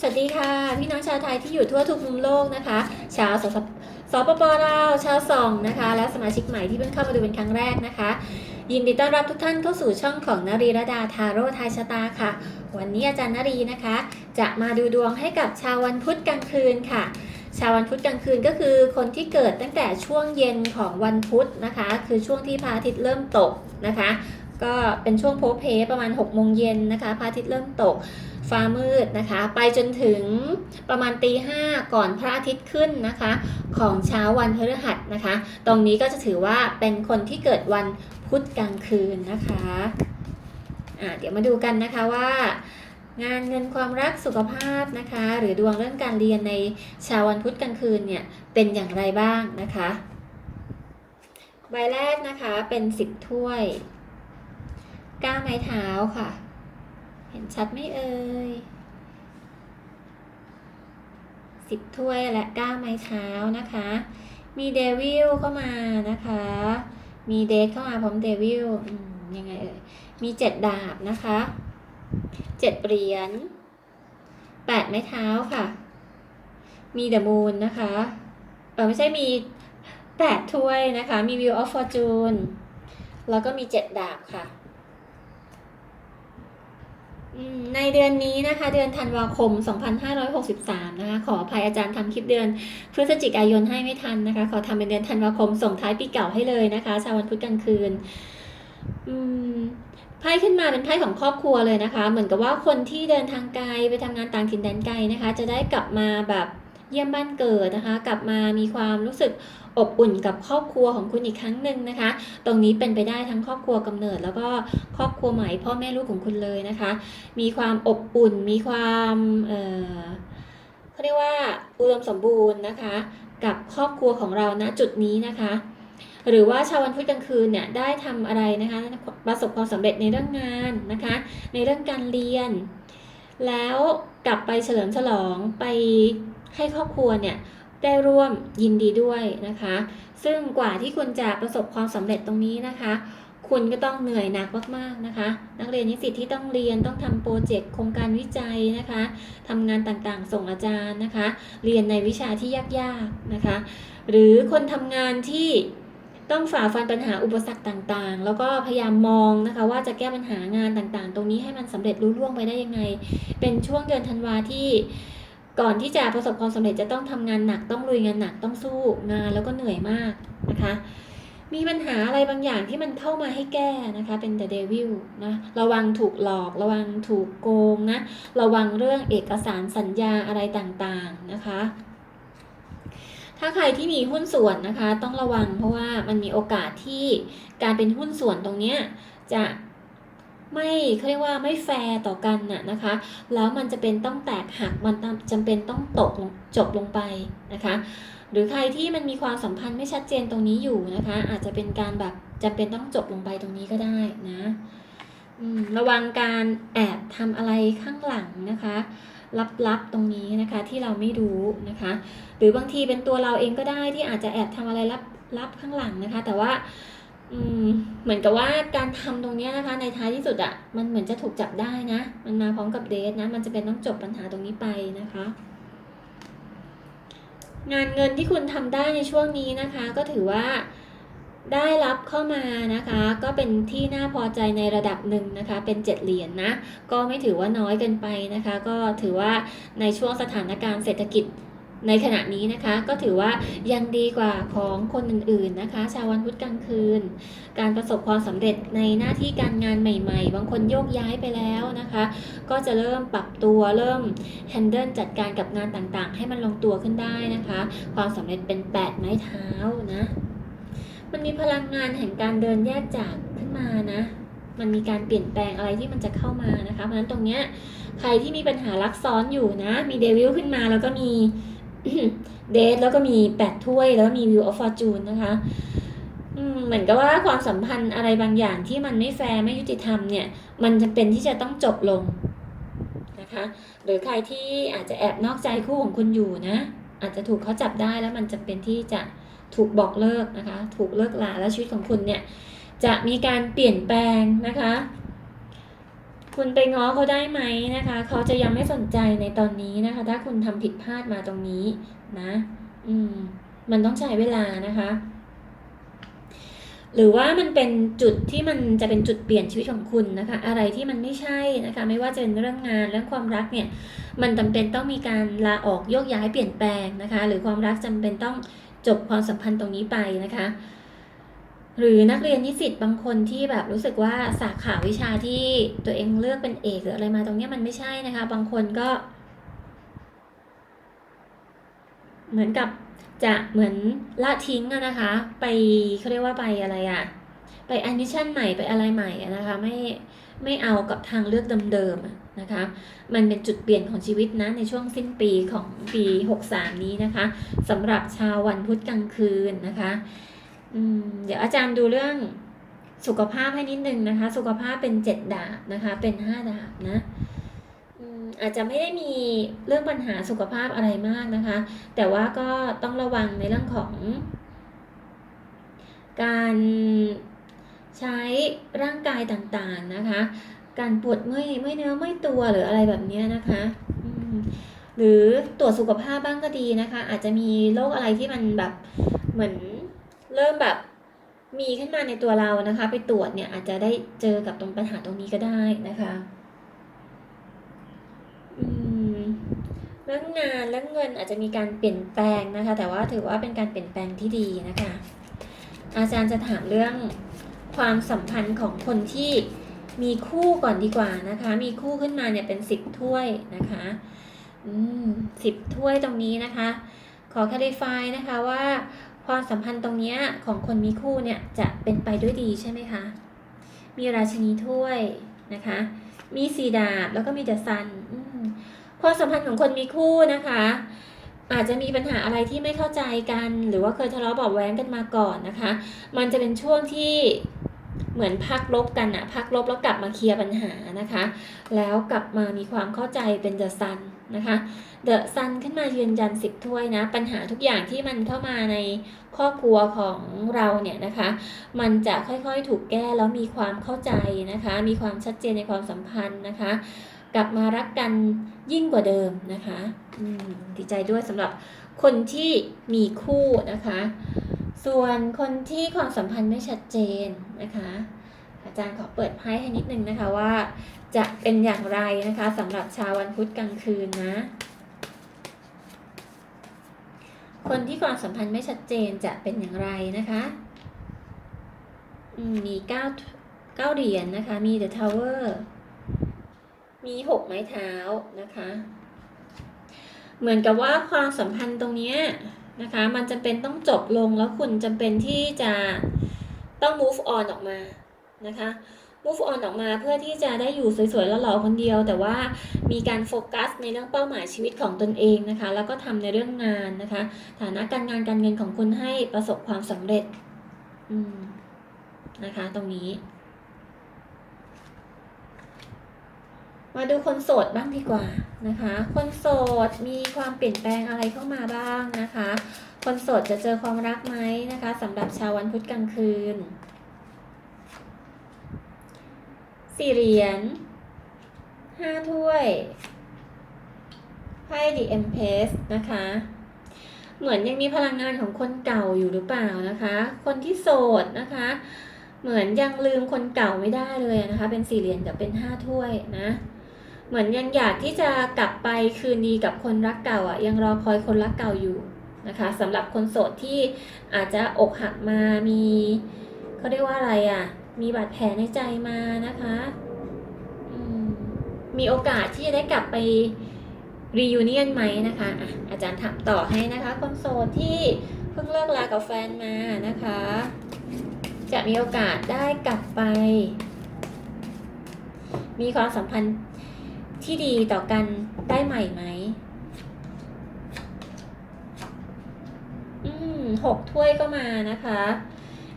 สวัสดีค่ะพี่น้องชาวไทยที่อยู่ทั่วทุกมุมโลกนะคะ ชาวสสสปปลาวชาวส่องนะคะ และสมาชิกใหม่ที่เพิ่งเข้ามาดูเป็นครั้งแรกนะคะ ยินดีต้อนรับทุกท่านเข้าสู่ช่องของนารีรดาทาโร่ทายชะตาค่ะ วันนี้อาจารย์นารีนะคะ จะมาดูดวงให้กับชาววันพุธกลางคืนค่ะ ชาววันพุธกลางคืนก็คือคนที่เกิดตั้งแต่ช่วงเย็นของวันพุธนะคะ คือช่วงที่พระอาทิตย์เริ่มตกนะคะ ก็เป็นช่วงโพเพประมาณ6โมงเย็นนะคะพระอาทิตย์เริ่มตก ฟ้ามืดนะคะ ไปจนถึงประมาณตีห้าก่อนพระอาทิตย์ขึ้นนะคะ ของเช้าวันพฤหัสนะคะ ตรงนี้ก็จะถือว่าเป็นคนที่เกิดวันพุธกลางคืนนะคะอ่าเดี๋ยวมาดูกันนะคะว่างานเงินความรักสุขภาพนะคะ หรือดวงเรื่องการเรียนในชาววันพุธกลางคืนเนี่ยเป็นอย่างไรบ้างนะคะ ใบแรกนะคะเป็นสิบถ้วยก้าไม้เท้าค่ะ เห็นชัดไหมเอ่ยสิบถ้วยและเก้าไม้เท้านะคะ มีเดวิลเข้ามานะคะ มีเดทเข้ามาพร้อมเดวิลยังไงเอ่ย มีเจ็ดดาบนะคะเจ็ดเหรียญแปดไม้เท้าค่ะ มีเดอะมูนนะคะ เออไม่ใช่มีแปดถ้วยนะคะ มีวิวออฟฟอร์จูนแล้วก็มีเจ็ดดาบค่ะ ในเดือนนี้นะคะ เดือนธันวาคม 2563 นะคะ ขออภัยอาจารย์ทำคลิปเดือนพฤศจิกายนให้ไม่ทันนะคะ ขอทำเป็นเดือนธันวาคมส่งท้ายปีเก่าให้เลยนะคะชาววันพุธกลางคืนอืมไพ่ขึ้นมาเป็นไพ่ของครอบครัวเลยนะคะ เหมือนกับว่าคนที่เดินทางไกลไปทำงานต่างถิ่นแดนไกลนะคะ จะได้กลับมาแบบ เยี่ยมบ้านเกิดนะคะ กลับมามีความรู้สึกอบอุ่นกับครอบครัวของคุณอีกครั้งหนึ่งนะคะ ตรงนี้เป็นไปได้ทั้งครอบครัวกำเนิด แล้วก็ครอบครัวใหม่พ่อแม่ลูกของคุณเลยนะคะ มีความอบอุ่น มีความเอ่อเขาเรียกว่าอุดมสมบูรณ์นะคะ กับครอบครัวของเราณจุดนี้นะคะหรือว่าชาววันพุธกลางคืนเนี่ยได้ทำอะไรนะคะประสบความสำเร็จในเรื่องงานนะคะ ในเรื่องการเรียน แล้วกลับไปเฉลิมฉลองไป ให้ครอบครัวเนี่ยได้ร่วมยินดีด้วยนะคะ ซึ่งกว่าที่คุณจะประสบความสำเร็จตรงนี้นะคะ คุณก็ต้องเหนื่อยหนักมากๆนะคะ นักเรียนนิสิตที่ต้องเรียนต้องทำโปรเจกต์โครงการวิจัยนะคะทำงานต่างๆ ส่งอาจารย์นะคะ เรียนในวิชาที่ยากๆนะคะ หรือคนทำงานที่ต้องฝ่าฟันปัญหาอุปสรรคต่างๆ แล้วก็พยายามมองนะคะ ว่าจะแก้ปัญหางานต่างๆ ตรงนี้ให้มันสำเร็จรุ่ล่วงไปได้ยังไง เป็นช่วงเดือนธันวาที่ ก่อนที่จะประสบความสำเร็จจะต้องทำงานหนักต้องลุยงานหนักต้องสู้งานแล้วก็เหนื่อยมากนะคะ มีปัญหาอะไรบางอย่างที่มันเข้ามาให้แก้นะคะ เป็น the devil นะระวังถูกหลอกระวังถูกโกงนะระวังเรื่องเอกสารสัญญาอะไรต่างๆนะคะถ้าใครที่มีหุ้นส่วนนะคะ ต้องระวังเพราะว่ามันมีโอกาสที่การเป็นหุ้นส่วนตรงเนี้ยจะ ไม่เขาเรียกว่าไม่แฟร์ต่อกันน่ะนะคะ แล้วมันจะเป็นต้องแตกหักมันจำเป็นต้องตกจบลงไปนะคะ หรือใครที่มันมีความสัมพันธ์ไม่ชัดเจนตรงนี้อยู่นะคะ อาจจะเป็นการแบบจำเป็นต้องจบลงไปตรงนี้ก็ได้นะอืมระวังการแอบทำอะไรข้างหลังนะคะลับๆตรงนี้นะคะที่เราไม่รู้นะคะ หรือบางทีเป็นตัวเราเองก็ได้ที่อาจจะแอบทำอะไรลับลับข้างหลังนะคะ แต่ว่า อืมเหมือนกับว่าการทำตรงนี้นะคะ ในท้ายที่สุดอะ่ะมันเหมือนจะถูกจับได้นะ มันมาพร้อมกับเดทนะ มันจะเป็นต้องจบปัญหาตรงนี้ไปนะคะ งานเงินที่คุณทำได้ในช่วงนี้นะคะ ก็ถือว่าได้รับเข้ามานะคะ ก็เป็นที่น่าพอใจในระดับหนึ่งนะคะ เป็นเจ็ดเหรียญนนะก็ไม่ถือว่าน้อยเกินไปนะคะ ก็ถือว่าในช่วงสถานการณ์เศรษฐกิจ ในขณะนี้นะคะก็ถือว่ายังดีกว่าของคนอื่นๆนะคะ ชาววันพุธกลางคืน การประสบความสำเร็จในหน้าที่การงานใหม่ๆ บางคนโยกย้ายไปแล้วนะคะ ก็จะเริ่มปรับตัวเริ่ม handle จัดการกับงานต่างๆ ให้มันลงตัวขึ้นได้นะคะ ความสำเร็จเป็นแปดไม้เท้านะมันมีพลังงานแห่งการเดินแยกจากขึ้นมานะมันมีการเปลี่ยนแปลงอะไรที่มันจะเข้ามานะคะเพราะฉะนั้นตรงเนี้ยใครที่มีปัญหารักซ้อนอยู่นะ มีเดวิลขึ้นมาแล้วก็มี เดทแล้วก็มีแปดถ้วยแล้วก็มีวิวออฟฟอร์จูนนะคะเหมือนกับว่าความสัมพันธ์อะไรบางอย่างที่มันไม่แฟร์ไม่ยุติธรรมเนี่ย มันจะเป็นที่จะต้องจบลงนะคะ หรือใครที่อาจจะแอบนอกใจคู่ของคุณอยู่นะ อาจจะถูกเขาจับได้แล้วมันจะเป็นที่จะถูกบอกเลิกนะคะ ถูกเลิกลาแล้วชีวิตของคุณเนี่ยจะมีการเปลี่ยนแปลงนะคะ คุณไปง้อเขาได้ไหมนะคะ เขาจะยังไม่สนใจในตอนนี้นะคะ ถ้าคุณทำผิดพลาดมาตรงนี้นะ อืม มันต้องใช้เวลานะคะ หรือว่ามันเป็นจุดที่มันจะเป็นจุดเปลี่ยนชีวิตของคุณนะคะ อะไรที่มันไม่ใช่นะคะ ไม่ว่าจะเป็นเรื่องงานเรื่องความรักเนี่ย มันจำเป็นต้องมีการลาออกโยกย้ายเปลี่ยนแปลงนะคะ หรือความรักจำเป็นต้องจบความสัมพันธ์ตรงนี้ไปนะคะ หรือนักเรียนนิสิตบางคนที่แบบรู้สึกว่าสาขาวิชาที่ตัวเองเลือกเป็นเอกหรืออะไรมาตรงนี้มันไม่ใช่นะคะ บางคนก็ เหมือนกับจะเหมือนละทิ้งอะนะคะ ไปเขาเรียกว่าไปอะไรอะไปแอดมิชชั่นใหม่ไปอะไรใหม่นะคะ ไม่ไม่เอากับทางเลือกเดิมๆนะคะ มันเป็นจุดเปลี่ยนของชีวิตนะในช่วงสิ้นปีของปี 63 นี้นะคะสำหรับชาววันพุธกลางคืนนะคะ อืมเดี๋ยวอาจารย์ดูเรื่องสุขภาพให้นิดนึงนะคะ สุขภาพเป็นเจ็ดดาบนะคะ เป็นห้าดาบนะอาจจะไม่ได้มีเรื่องปัญหาสุขภาพอะไรมากนะคะ แต่ว่าก็ต้องระวังในเรื่องของ การใช้ร่างกายต่างๆนะคะ การปวดเมื่อยเมื่อยเนื้อเมื่อยตัวหรืออะไรแบบนี้นะคะหรือตรวจสุขภาพบ้างก็ดีนะคะ อาจจะมีโรคอะไรที่มันแบบเหมือน เริ่มแบบมีขึ้นมาในตัวเรานะคะ ไปตรวจเนี่ยอาจจะได้เจอกับตรงปัญหาตรงนี้ก็ได้นะคะอืมเรื่องงานเรื่องเงินอาจจะมีการเปลี่ยนแปลงนะคะ แต่ว่าถือว่าเป็นการเปลี่ยนแปลงที่ดีนะคะ อาจารย์จะถามเรื่องความสัมพันธ์ของคนที่มีคู่ก่อนดีกว่านะคะ มีคู่ขึ้นมาเนี่ยเป็นสิบถ้วยนะคะอืมสิบถ้วยตรงนี้นะคะ ขอ clarify นะคะว่า ความสัมพันธ์ตรงนี้ของคนมีคู่เนี่ยจะเป็นไปด้วยดีใช่ไหมคะ มีราชินีถ้วยนะคะ มีสีดาบแล้วก็มีเดอะซันความสัมพันธ์ของคนมีคู่นะคะ อาจจะมีปัญหาอะไรที่ไม่เข้าใจกัน หรือว่าเคยทะเลาะเบาะแว้งกันมาก่อนนะคะ มันจะเป็นช่วงที่เหมือนพักลบกันอะพักลบแล้วกลับมาเคลียร์ปัญหานะคะ แล้วกลับมามีความเข้าใจเป็นเดอะซัน นะคะเดอะซันขึ้นมายืนยันสิบถ้วยนะ ปัญหาทุกอย่างที่มันเข้ามาในครอบครัวของเราเนี่ยนะคะ มันจะค่อยๆถูกแก้แล้วมีความเข้าใจนะคะ มีความชัดเจนในความสัมพันธ์นะคะ กลับมารักกันยิ่งกว่าเดิมนะคะดีใจด้วยสำหรับคนที่มีคู่นะคะ ส่วนคนที่ความสัมพันธ์ไม่ชัดเจนนะคะ จารย์ขอเปิดไพ่ให้นิดนึงนะคะว่า จะเป็นอย่างไรนะคะสำหรับชาววันพุธกลางคืนนะ คนที่ความสัมพันธ์ไม่ชัดเจนจะเป็นอย่างไรนะคะมีเก้าเก้าเหรียญนนะคะ มี The Tower มีหกไม้เท้านะคะ เหมือนกับว่าความสัมพันธ์ตรงนี้นะคะ มันจำเป็นต้องจบลงแล้วคุณจำเป็นที่จะต้อง move on ออกมา นะคะ move on ออกมาเพื่อที่จะได้อยู่สวยๆแล้วหล่อคนเดียว แต่ว่ามีการโฟกัสในเรื่องเป้าหมายชีวิตของตนเองนะคะ แล้วก็ทำในเรื่องงานนะคะ ฐานะการงานการเงินของคุณให้ประสบความสำเร็จอืมนะคะ ตรงนี้ มาดูคนโสดบ้างดีกว่านะคะ คนโสดมีความเปลี่ยนแปลงอะไรเข้ามาบ้างนะคะ คนโสดจะเจอความรักไหมนะคะสำหรับชาววันพุธกลางคืน สี่เหรียญห้าถ้วยไพ่ดีเอ็มเพสนะคะ เหมือนยังมีพลังงานของคนเก่าอยู่หรือเปล่านะคะ คนที่โสดนะคะ เหมือนยังลืมคนเก่าไม่ได้เลยนะคะ เป็นสี่เหรียญกับเป็นห้าถ้วยนะ เหมือนยังอยากที่จะกลับไปคืนดีกับคนรักเก่าอะ ยังรอคอยคนรักเก่าอยู่นะคะสำหรับคนโสดที่อาจจะอกหักมามีเขาเรียกว่าอะไรอะ มีบาดแผลในใจมานะคะมีโอกาสที่จะได้กลับไปรียูเนียนไหมนะคะอะอาจารย์ถามต่อให้นะคะคนโสดที่เพิ่งเลิกลากับแฟนมานะคะ จะมีโอกาสได้กลับไป มีความสัมพันธ์ที่ดีต่อกันได้ใหม่ไหมอืมหกถ้วยก็มานะคะ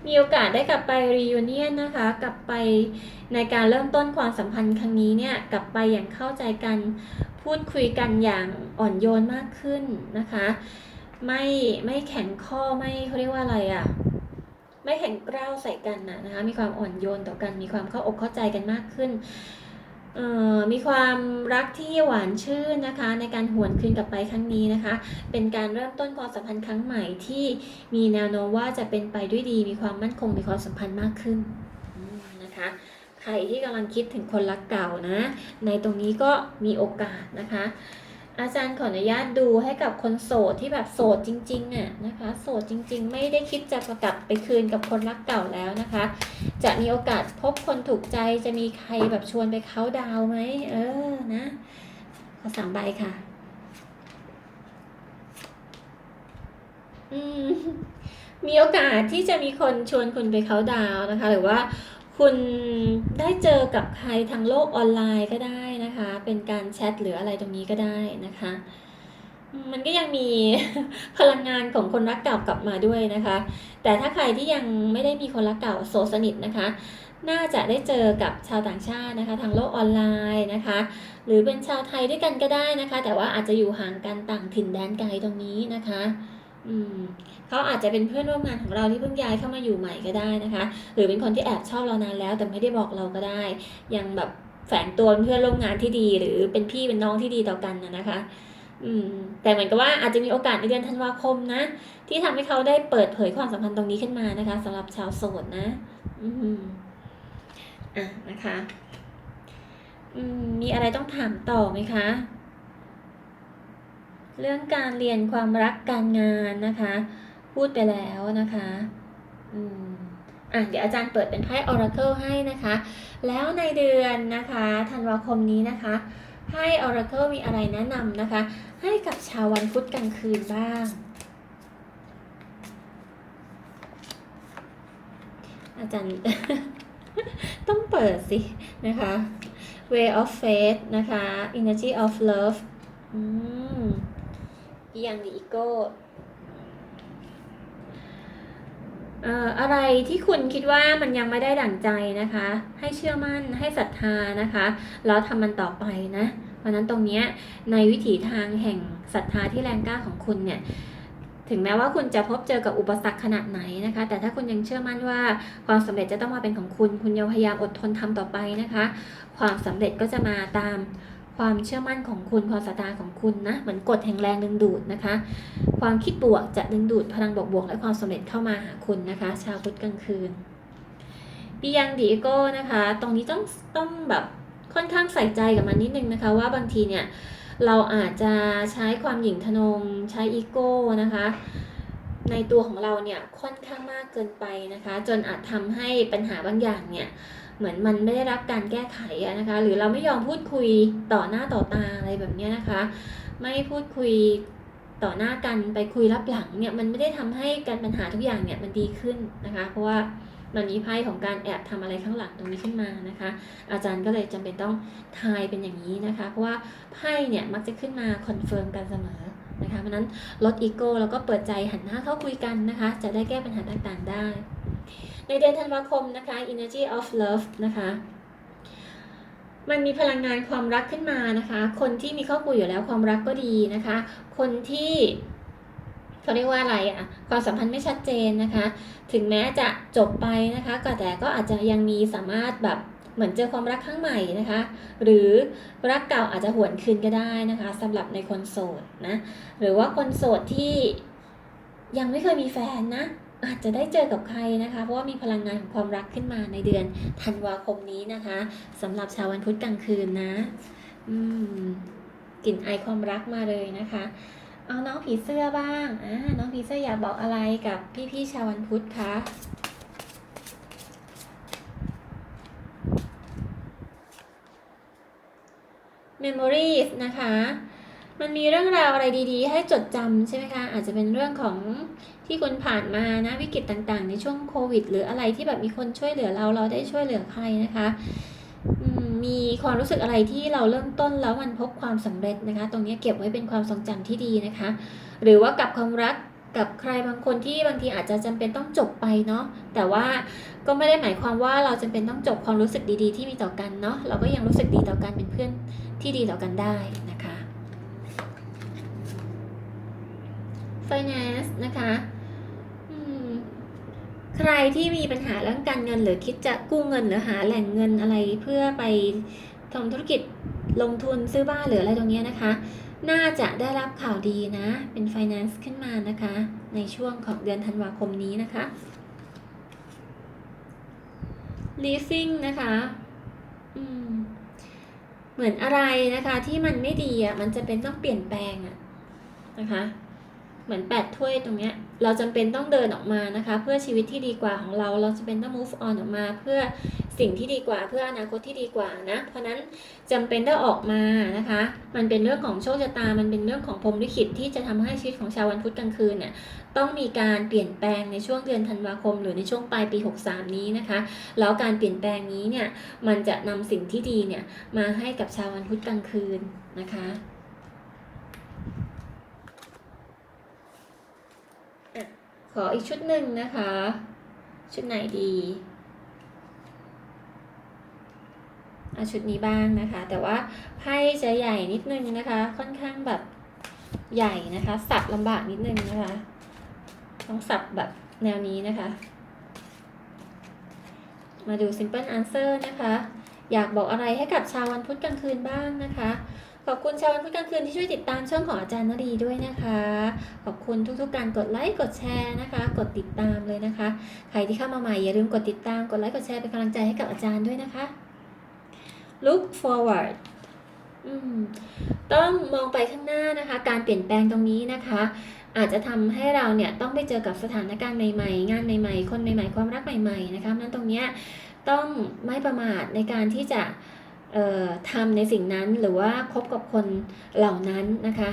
มีโอกาสได้กลับไปรียูเนียนนะคะ กลับไปในการเริ่มต้นความสัมพันธ์ครั้งนี้เนี่ยกลับไปอย่างเข้าใจกันพูดคุยกันอย่างอ่อนโยนมากขึ้นนะคะ ไม่ไม่แข็งข้อไม่เขาเรียกว่าอะไรอะ่ะไม่แข็งกร้าวใส่กันนะนะคะ มีความอ่อนโยนต่อกันมีความเข้าอกเข้าใจกันมากขึ้น มีความรักที่หวานชื่นนะคะ ในการหวนคืนกลับไปครั้งนี้นะคะ เป็นการเริ่มต้นความสัมพันธ์ครั้งใหม่ที่มีแนวโน้มว่าจะเป็นไปด้วยดี มีความมั่นคงมีความสัมพันธ์มากขึ้นนะคะ ใครที่กำลังคิดถึงคนรักเก่านะ ในตรงนี้ก็มีโอกาสนะคะ อาจารย์ขออนุญาตดูให้กับคนโสดที่แบบโสดจริงๆอะนะคะ โสดจริง ๆ ไม่ได้คิดจะประกลับไปคืนกับคนรักเก่าแล้วนะคะ จะมีโอกาสพบคนถูกใจจะมีใครแบบชวนไปเขาดาวไหมเออนะขอสามใบค่ะ อืมมีโอกาสที่จะมีคนชวนคุณไปเขาดาวนะคะ หรือว่า คุณได้เจอกับใครทางโลกออนไลน์ก็ได้นะคะ เป็นการแชทหรืออะไรตรงนี้ก็ได้นะคะมมันก็ยังมีพลังงานของคนรักเก่ากลับมาด้วยนะคะ แต่ถ้าใครที่ยังไม่ได้มีคนรักเก่าโสดสนิทนะคะ น่าจะได้เจอกับชาวต่างชาตินะคะ ทางโลกออนไลน์นะคะ หรือเป็นชาวไทยด้วยกันก็ได้นะคะ แต่ว่าอาจจะอยู่ห่างกันต่างถิ่นแดนไกลตรงนี้นะคะ อืมเขาอาจจะเป็นเพื่อนร่วมงานของเราที่เพิ่งย้ายเข้ามาอยู่ใหม่ก็ได้นะคะ หรือเป็นคนที่แอบชอบเรานานแล้ว แต่ไม่ได้บอกเราก็ได้ ยังแบบแฝงตัวเป็นเพื่อนร่วมงานที่ดี หรือเป็นพี่เป็นน้องที่ดีต่อกันนะนะคะ อืม แต่เหมือนกับว่าอาจจะมีโอกาสในเดือนธันวาคมนะ ที่ทำให้เขาได้เปิดเผยความสัมพันธ์ตรงนี้ขึ้นมานะคะสำหรับชาวโสดนะ อืมอะนะคะ อืมมีอะไรต้องถามต่อไหมคะ เรื่องการเรียนความรักการงานนะคะ พูดไปแล้วนะคะอืมอะเดี๋ยวอาจารย์เปิดเป็นไพ่ Oracle ให้นะคะ แล้วในเดือนนะคะธันวาคมนี้นะคะไพ่ Oracle มีอะไรแนะนำนะคะ ให้กับชาววันพุธกลางคืนบ้างอาจารย์ ต้องเปิดสิ นะคะ way of faith นะคะ energy of love อืม ยังดีอีโก้เอ่ออะไรที่คุณคิดว่ามันยังไม่ได้ดั่งใจนะคะ ให้เชื่อมั่นให้ศรัทธานะคะ แล้วทำมันต่อไปนะเพราะฉะนั้นตรงเนี้ยในวิถีทางแห่งศรัทธาที่แรงกล้าของคุณเนี่ยถึงแม้ว่าคุณจะพบเจอกับอุปสรรคขนาดไหนนะคะ แต่ถ้าคุณยังเชื่อมั่นว่าความสำเร็จจะต้องมาเป็นของคุณ คุณยังพยายามอดทนทำต่อไปนะคะ ความสำเร็จก็จะมาตาม ความเชื่อมั่นของคุณความศรัทธาของคุณนะเหมือนกฎแห่งแรงดึงดูดนะคะ ความคิดบวกจะดึงดูดพลังบวกๆและความสำเร็จเข้ามาหาคุณนะคะ ชาวพุธกลางคืนปียังดีโก้นะคะ ตรงนี้ต้องต้องแบบค่อนข้างใส่ใจกับมันนิดนึงนะคะ ว่าบางทีเนี่ยเราอาจจะใช้ความหยิ่งทะนงใช้อีโก้นะคะในตัวของเราเนี่ยค่อนข้างมากเกินไปนะคะ จนอาจทำให้ปัญหาบางอย่างเนี่ย เหมือนมันไม่ได้รับการแก้ไขนะคะ หรือเราไม่ยอมพูดคุยต่อหน้าต่อตาอะไรแบบนี้นะคะ ไม่พูดคุยต่อหน้ากันไปคุยรับหลังเนี่ยมันไม่ได้ทำให้การปัญหาทุกอย่างเนี่ยมันดีขึ้นนะคะ เพราะว่ามันมีไพ่ของการแอบทำอะไรข้างหลังตรงนี้ขึ้นมานะคะ อาจารย์ก็เลยจำเป็นต้องทายเป็นอย่างนี้นะคะ เพราะว่าไพ่เนี่ยมักจะขึ้นมาคอนเฟิร์มกันเสมอนะคะเพราะฉะนั้นลดอีโก้แล้วก็เปิดใจหันหน้าเข้าคุยกันนะคะ จะได้แก้ปัญหาต่างๆได้ ในเดือนธันวาคมนะคะ energy of love นะคะมันมีพลังงานความรักขึ้นมานะคะ คนที่มีครอบครัวอยู่แล้วความรักก็ดีนะคะ คนที่เขาเรียกว่าอะไรอะความสัมพันธ์ไม่ชัดเจนนะคะ ถึงแม้จะจบไปนะคะก็แต่ก็อาจจะยังมีสามารถแบบเหมือนเจอความรักครั้งใหม่นะคะ หรือรักเก่าอาจจะหวนคืนก็ได้นะคะสำหรับในคนโสดนะ หรือว่าคนโสดที่ยังไม่เคยมีแฟนนะ อาจจะได้เจอกับใครนะคะ เพราะว่ามีพลังงานของความรักขึ้นมาในเดือนธันวาคมนี้นะคะสำหรับชาววันพุธกลางคืนนะอืมกลิ่นไอความรักมาเลยนะคะ เอาน้องผีเสื้อบ้างอ่าน้องผีเสื้ออยากบอกอะไรกับพี่ๆชาววันพุธคะ Memories นะคะ มันมีเรื่องราวอะไรดีๆ ให้จดจำใช่ไหมคะ อาจจะเป็นเรื่องของที่คุณผ่านมานะวิกฤตต่างๆ ในช่วงโควิด หรืออะไรที่แบบมีคนช่วยเหลือเราเราได้ช่วยเหลือใครนะคะมมีความรู้สึกอะไรที่เราเริ่มต้นแล้วมันพบความสำเร็จนะคะ ตรงนี้เก็บไว้เป็นความทรงจำที่ดีนะคะ หรือว่ากับความรักกับใครบางคนที่บางทีอาจจะจำเป็นต้องจบไปเนาะแต่ว่าก็ไม่ได้หมายความว่าเราจำเป็นต้องจบความรู้สึกดีๆ ที่มีต่อกันเนาะเราก็ยังรู้สึกดีต่อกันเป็นเพื่อนที่ดีต่อกันได้นะคะ finance นะคะใครที่มีปัญหาเรื่องการเงินหรือคิดจะกู้เงินหรือหาแหล่งเงินอะไรเพื่อไปทำธุรกิจลงทุนซื้อบ้านหรืออะไรตรงนี้นะคะ น่าจะได้รับข่าวดีนะ เป็น finance ขึ้นมานะคะ ในช่วงของเดือนธันวาคมนี้นะคะ leasing นะคะเหมือนอะไรนะคะที่มันไม่ดีอะมันจะเป็นต้องเปลี่ยนแปลงอะนะคะ เหมือนแปดถ้วยตรงเนี้ยเราจำเป็นต้องเดินออกมานะคะ เพื่อชีวิตที่ดีกว่าของเรา เราจะเป็นต้อง move on ออกมาเพื่อสิ่งที่ดีกว่าเพื่ออนาคตที่ดีกว่านะ เพราะนั้นจำเป็นต้องออกมานะคะ มันเป็นเรื่องของโชคชะตา มันเป็นเรื่องของพรมลิขิตที่จะทำให้ชีวิตของชาววันพุธกลางคืนเนี่ยต้องมีการเปลี่ยนแปลงในช่วงเดือนธันวาคม หรือในช่วงปลายปี 63 นี้นะคะ แล้วการเปลี่ยนแปลงนี้เนี่ยมันจะนำสิ่งที่ดีเนี่ยมาให้กับชาววันพุธกลางคืนนะคะ อะ ขออีกชุดหนึ่งนะคะ ชุดไหนดีอาชุดนี้บ้างนะคะ แต่ว่าไพ่จะใหญ่นิดนึงนะคะ ค่อนข้างแบบใหญ่นะคะ สับลำบากนิดนึงนะคะ ต้องสับแบบแนวนี้นะคะ มาดู simple answer นะคะ อยากบอกอะไรให้กับชาววันพุธกลางคืนบ้างนะคะ ขอบคุณชาววันพุธกลางคืนที่ช่วยติดตามช่องของอาจารย์นดีด้วยนะคะ ขอบคุณทุกๆการกดไลค์กดแชร์นะคะ กดติดตามเลยนะคะ ใครที่เข้ามาใหม่อย่าลืมกดติดตามกดไลค์กดแชร์เป็นกำลังใจให้กับอาจารย์ด้วยนะคะ look forward ต้องมองไปข้างหน้านะคะ การเปลี่ยนแปลงตรงนี้นะคะ อาจจะทำให้เราเนี่ยต้องไปเจอกับสถานการณ์ใหม่ๆ งานใหม่ๆ คนใหม่ๆ ความรักใหม่ๆนะคะนั้นตรงเนี้ยต้องไม่ประมาทในการที่จะ ทำในสิ่งนั้นหรือว่าคบกับคนเหล่านั้นนะคะ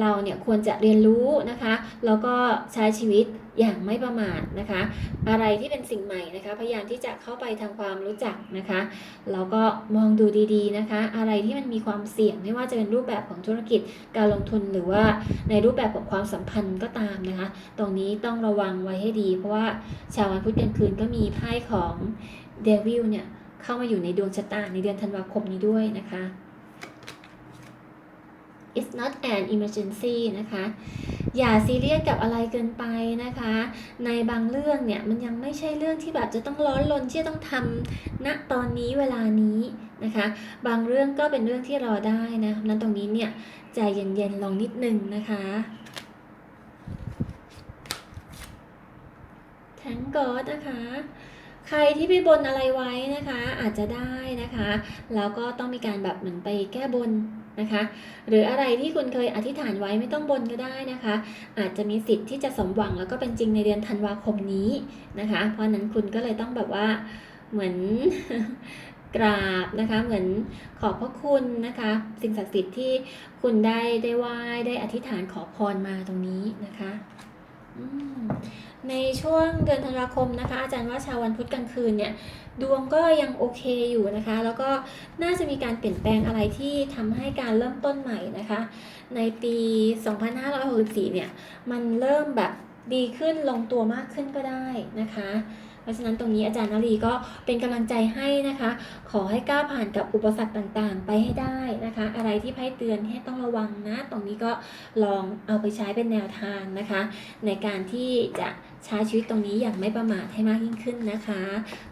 เราเนี่ยควรจะเรียนรู้นะคะ แล้วก็ใช้ชีวิตอย่างไม่ประมาทนะคะ อะไรที่เป็นสิ่งใหม่นะคะ พยายามที่จะเข้าไปทำความรู้จักนะคะแล้วก็มองดูดีๆนะคะ อะไรที่มันมีความเสี่ยงไม่ว่าจะเป็นรูปแบบของธุรกิจการลงทุนหรือว่าในรูปแบบของความสัมพันธ์ก็ตามนะคะ ตรงนี้ต้องระวังไว้ให้ดี เพราะว่าชาววันพุธกลางคืนก็มีไพ่ของเดวิลเนี่ย เข้ามาอยู่ในดวงชะตาในเดือนธันวาคมนี้ด้วยนะคะ it's not an emergency นะคะ อย่าซีเรียสกับอะไรเกินไปนะคะ ในบางเรื่องเนี่ยมันยังไม่ใช่เรื่องที่แบบจะต้องร้อนรนที่จะต้องทำณตอนนี้เวลานี้นะคะ บางเรื่องก็เป็นเรื่องที่รอได้นะนั้นตรงนี้เนี่ยใจเย็นๆลองนิดนึงนะคะแทงกอดนะคะ ใครที่ไปบนอะไรไว้นะคะ อาจจะได้นะคะ แล้วก็ต้องมีการแบบเหมือนไปแก้บนนะคะ หรืออะไรที่คุณเคยอธิษฐานไว้ไม่ต้องบนก็ได้นะคะ อาจจะมีสิทธิ์ที่จะสมหวังแล้วก็เป็นจริงในเดือนธันวาคมนี้นะคะ เพราะนั้นคุณก็เลยต้องแบบว่าเหมือนกราบนะคะเหมือนขอบพระคุณนะคะ สิ่งศักดิ์สิทธิ์ที่คุณได้ได้ไหว้ได้อธิษฐานขอพรมาตรงนี้นะคะ ในช่วงเดือนธันวาคมนะคะ อาจารย์ว่าชาววันพุธกลางคืนเนี่ยดวงก็ยังโอเคอยู่นะคะ แล้วก็น่าจะมีการเปลี่ยนแปลงอะไรที่ทำให้การเริ่มต้นใหม่นะคะ ในปี 2564 เนี่ย มันเริ่มแบบดีขึ้นลงตัวมากขึ้นก็ได้นะคะ เพราะฉะนั้นตรงนี้อาจารย์นลีก็เป็นกำลังใจให้นะคะ ขอให้ก้าวผ่านกับอุปสรรคต่างๆ ไปให้ได้นะคะ อะไรที่ไพ่เตือนให้ต้องระวังนะ ตรงนี้ก็ลองเอาไปใช้เป็นแนวทางนะคะ ในการที่จะใช้ชีวิตตรงนี้อย่างไม่ประมาทให้มากยิ่งขึ้นนะคะ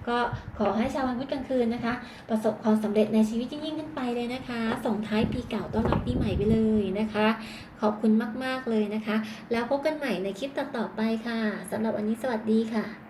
ก็ขอให้ชาววันพุธกลางคืนนะคะ ประสบความสำเร็จในชีวิตยิ่งขึ้นไปเลยนะคะ ส่งท้ายปีเก่าต้อนรับปีใหม่ไปเลยนะคะ ขอบคุณมาก ๆ เลยนะคะ แล้วพบกันใหม่ในคลิปต่อๆไปค่ะสำหรับวันนี้สวัสดีค่ะ